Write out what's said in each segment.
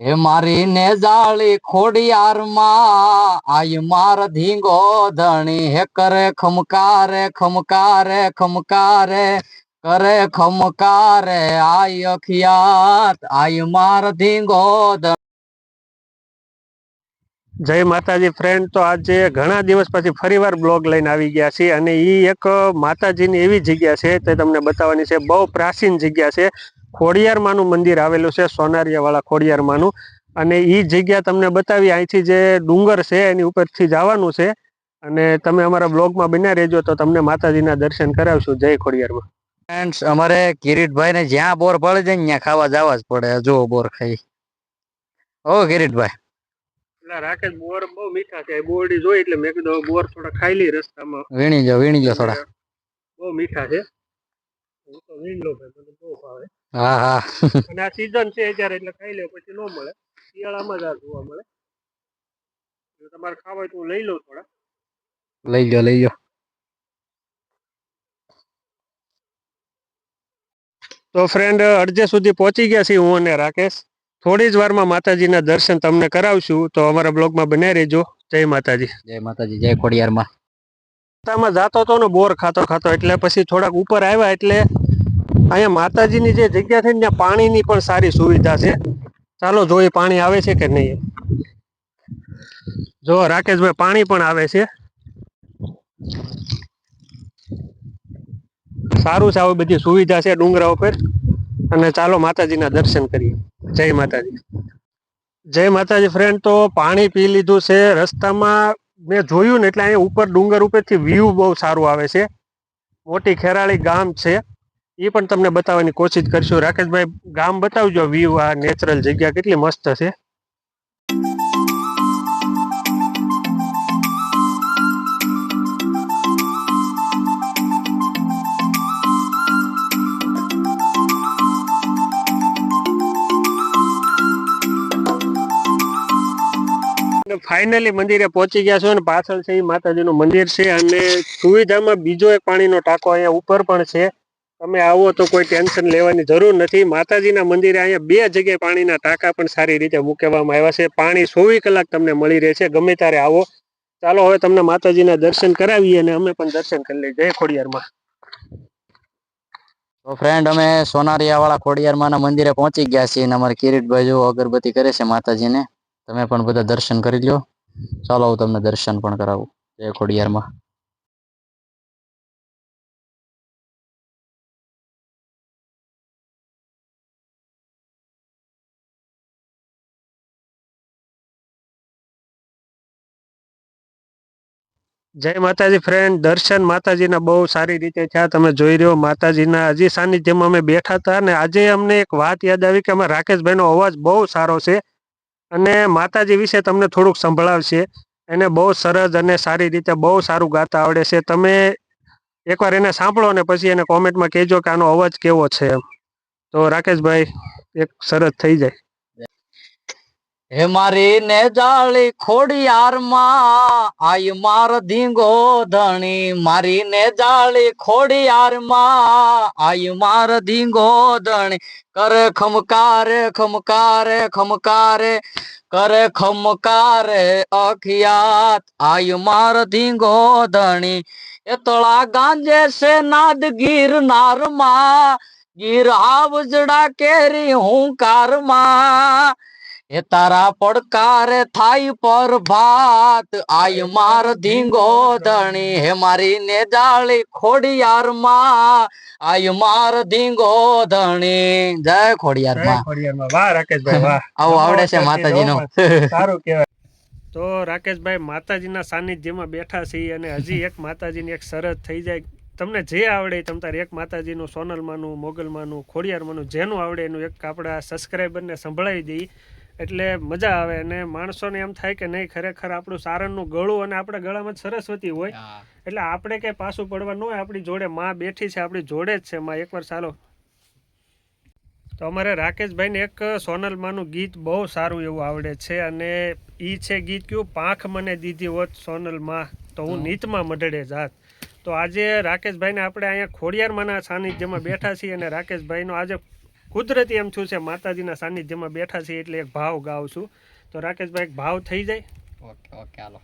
હે મારી ને જાળી ખોડિયાર માં આય માર ધીંગો ધણી. હે કરે ખમકારે ખમકારે ખમકારે, કરે ખમકારે આય અખિયાત આય માર ધીંગો જય માતાજી ફ્રેન્ડ તો આજે ઘણા દિવસ પછી ફરીવાર બ્લોગ લઈને આવી ગયા છીએ અને એ એક માતાજીની એવી જગ્યા છે તે તમને બતાવવાની છે. બહુ પ્રાચીન જગ્યા છે. ખોડિયારમાંનું મંદિર આવેલું છે સોનારિયાવાળા ખોડિયારમાંનું. અને એ જગ્યા તમને બતાવી અહીંથી જે ડુંગર છે એની ઉપરથી જવાનું છે. અને તમે અમારા બ્લોગમાં બન્યા રહેજો તો તમને માતાજીના દર્શન કરાવશું. જય ખોડિયારમાં. ફ્રેન્ડ્સ અમારે કિરીટભાઈ ને જ્યાં બોર પડે છે ત્યાં ખાવા જવા જ પડે. જો બોર ખાઈ. ઓ કિરીટભાઈ. એટલે રાકેશ બોર બહુ મીઠા છે. બોરડી જોઈ એટલે મેં કીધું બોર થોડા ખાઈ લઈ રસ્તામાં. વીણી જો વીણી જો થોડા. બહુ મીઠા છે. હું હા અને આ સીઝન છે અત્યારે એટલે ખાઈ લે પછી ન મળે. શિયાળામાં જ આ જોવા મળે. તમારે ખાવા હોય તો લઈ લો થોડા. લઈ લો લઈ લો તો ફ્રેન્ડ અડધે સુધી પહોંચી ગયા છીએ હું અને રાકેશ. થોડી જ વારમાં માતાજીના દર્શન તમને કરાવશું. તો અમારા બ્લોગમાં બનાવી રહેજો. જય માતાજી. જય માતાજી જય ખોડિયાર માં રસ્તામાં જતો હતો ને બોર ખાતો ખાતો, એટલે પછી થોડાક ઉપર આવ્યા એટલે અહીંયા માતાજીની જે જગ્યા છે ત્યાં પાણીની પણ સારી સુવિધા છે. ચાલો જોઈએ પાણી આવે છે કે નહીં. જો રાકેશભાઈ, પાણી પણ આવે છે. સારું છે આવી બધી સુવિધા છે ડુંગરા ઉપર. અને ચાલો માતાજીના દર્શન કરીએ. જય માતાજી. જય માતાજી ફ્રેન્ડ તો પાણી પી લીધું છે રસ્તામાં. મેં જોયું ને એટલે અહીંયા ઉપર ડુંગર ઉપરથી વ્યૂ બહુ સારું આવે છે. મોટી ખેરાળી ગામ છે. એ પણ તમને બતાવવાની કોશિશ કરશું. રાકેશભાઈ, ગામ બતાવજો વ્યૂ આ નેચરલ જગ્યા કેટલી મસ્ત છે. ફાઇનલી મંદિરે પહોંચી ગયા છો અને પાછળ છે એ માતાજીનું મંદિર છે અને સુવિધામાં બીજો એક પાણીનો ટાંકો અહીંયા ઉપર પણ છે. તમે આવો તો કોઈ ટેન્શન લેવાની જરૂર નથી. માતાજીના મંદિરે અહીંયા બે જગ્યાએ પાણીના ટાંકા પણ સારી રીતે મૂકવામાં આવ્યા છે. પાણી ચોવીસ કલાક તમને મળી રહે છે. ગમે ત્યારે આવો. ચાલો હવે તમને માતાજીના દર્શન કરાવીએ અને અમે પણ દર્શન કરી લઈએ. જય ખોડિયારમાં. તો ફ્રેન્ડ અમે સોનારિયા વાળા ખોડિયાર માના મંદિરે પહોંચી ગયા છીએ અને અમારે કિરીટભાઈ જો અગરબત્તી કરે છે માતાજીને. તમે પણ બધા દર્શન કરી લો ચાલો હું તમને દર્શન પણ કરાવું જય ખોડિયાર માં જય માતાજી ફ્રેન્ડ દર્શન માતાજીના બહુ સારી રીતે થયા. તમે જોઈ રહ્યો માતાજીના હજી સાનિધ્યમાં અમે બેઠા હતા અને આજે અમને એક વાત યાદ આવી કે અમે રાકેશભાઈનો અવાજ બહુ સારો છે. અને માતાજી વિશે તમને થોડુંક સંભળાવશે. એને બહુ સરસ અને સારી રીતે બહુ સારું ગાતા આવડે છે. તમે એકવાર એને સાંભળો ને પછી એને કોમેન્ટમાં કહેજો કે આનો અવાજ કેવો છે એમ. તો રાકેશભાઈ, એક સરસ થઈ જાય. હે મારી ને જાળી ખોડિયાર માં આય માર ધીંગો ધણી. મારી ને જાળી ખોડિયાર માં આય માર ધીંગો ધણી. કરે ખમકારે ખમકારે ખમકારે, કરે ખમકારે અખિયાત. આય માર ધીંગો ધણી. એ તળા ગાંજે છે નાદ ગીરનારમાં ગીર આવજડા કેરી હું કારમાં એ તારા પડકારે થાય પર ભાત. આય માર ધીંગો ધણી હે મારી ને જાળી ખોડિયાર માં આય માર ધીંગો ધણી જય ખોડિયાર માં વાહ રાકેશભાઈ વાહ. આવું આવડે છે માતાજીનું. સારું કહેવાય. તો રાકેશભાઈ માતાજીના સાનિધ્યમાં બેઠા છીએ અને હજી એક માતાજીની એક શરત થઈ જાય. તમને જે આવડે તમ તારે એક માતાજીનું સોનલમાંનું મોગલમાંનું ખોડિયારમાંનું જેનું આવડે એનું એક આપણા સબસ્ક્રાઈબરને સંભળાવી દઈએ. એટલે મજા આવે અને માણસોને એમ થાય કે નહીં ખરેખર આપણું સારણનું ગળું અને આપણા ગળામાં સરસ્વતી હોય. એટલે આપણે કઈ પાછું પડવા ન હોય આપણી જોડે માં બેઠી છે આપણી જોડે જ છે. માં એકવાર ચાલો. તો અમારે રાકેશભાઈને એક સોનલમાંનું ગીત બહુ સારું એવું આવડે છે અને ઈ છે ગીત કયું? પાંખ મને દીધી હોત સોનલમાં તો હું. નીતમાં મઢડે જાત. તો આજે રાકેશભાઈને આપણે અહીંયા ખોડિયારમાંના સાનિધ્યમાં બેઠા છીએ અને રાકેશભાઈનો આજે કુદરતી એમ છું છે. માતાજીના સાનિધ્યમાં બેઠા છીએ એટલે એક ભાવ ગાઉં છું તો રાકેશભાઈ એક ભાવ થઈ જાય? ઓકે ઓકે હાલો.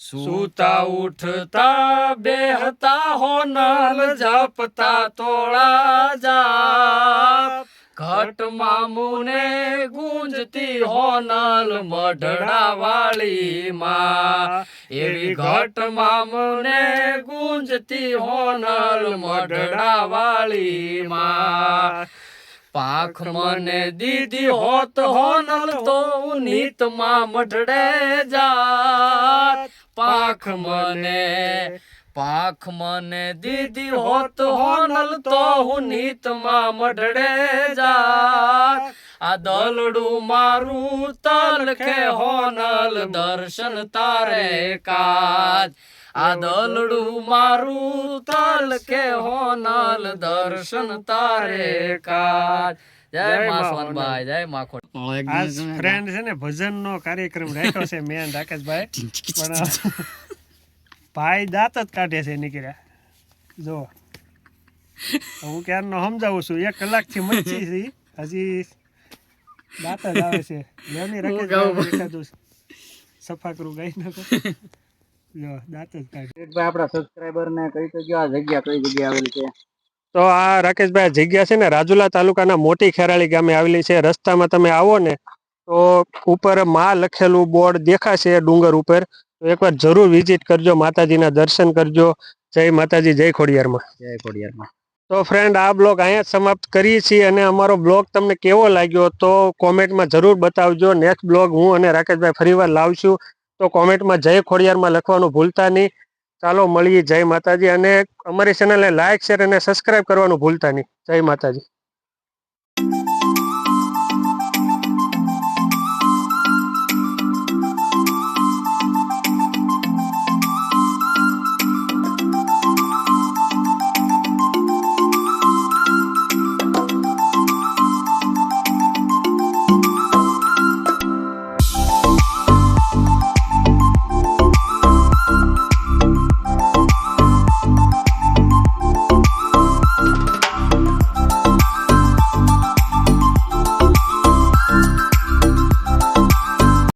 સુતા ઉઠતા બેહતા હો નાલ જપતા તોળા જા ઘટ મામુને ગુંજતી હોનલ મઢડા વાળી માં. એવી ઘટ મામુને ગુંજતી હોનલ મઢડા વાળી માં. પાંખ મને દીધી હોત હોનલ તો નીતમાં મઢડે જા પાંખ મને પાંખ મને દીદી હોત હોનલ તો હું નીતમાં મઢડે જા આ દલડું મારું તલખે હોનલ દર્શન તારે કાજ આ દલડું મારું તલખે હોનલ દર્શન તારે કાજ જય જય મા મા સોનબાઈ જય માખો આજ ફ્રેન્ડ છે ને ભજનનો કાર્યક્રમ રાખ્યો છે મેન રાકેશભાઈ. પણ ભાઈ દાંત જ કાઢે છે નીકળ્યા જો. હું ક્યારનો સમજાવું છું એક કલાકથી મચ્છી છે હજી દાંત જ આવે છે. લેવની રાખે એકાદું સફા કરું ગાઈ નાખો જો દાંત જ કાઢે. આપણા સબસ્ક્રાઇબર ને કહી તો ગયો આ જગ્યા કઈ જગ્યા આવેલી છે? તો આ રાકેશભાઈ જગ્યા છે ને રાજુલા તાલુકાના મોટી ખેરાળી ગામે આવેલી છે. રસ્તામાં તમે આવો ને તો ઉપરમાં લખેલું બોર્ડ દેખાશે ડુંગર ઉપર. તો એકવાર જરૂર વિઝિટ કરજો માતાજીના દર્શન કરજો. જય માતાજી જય ખોડિયારમાં. જય ખોડિયારમાં. તો ફ્રેન્ડ આ બ્લોગ અહીંયા જ સમાપ્ત કરીએ છીએ અને અમારો બ્લોગ તમને કેવો લાગ્યો તો કોમેન્ટમાં જરૂર બતાવજો. નેક્સ્ટ બ્લોગ હું અને રાકેશભાઈ ફરીવાર લાવશું. તો કોમેન્ટમાં જય ખોડિયારમાં લખવાનું ભૂલતા નહીં. ચાલો મળીએ. જય માતાજી. અને અમારી ચેનલને લાઇક શેર અને સબસ્ક્રાઇબ કરવાનું ભૂલતા નહીં. જય માતાજી.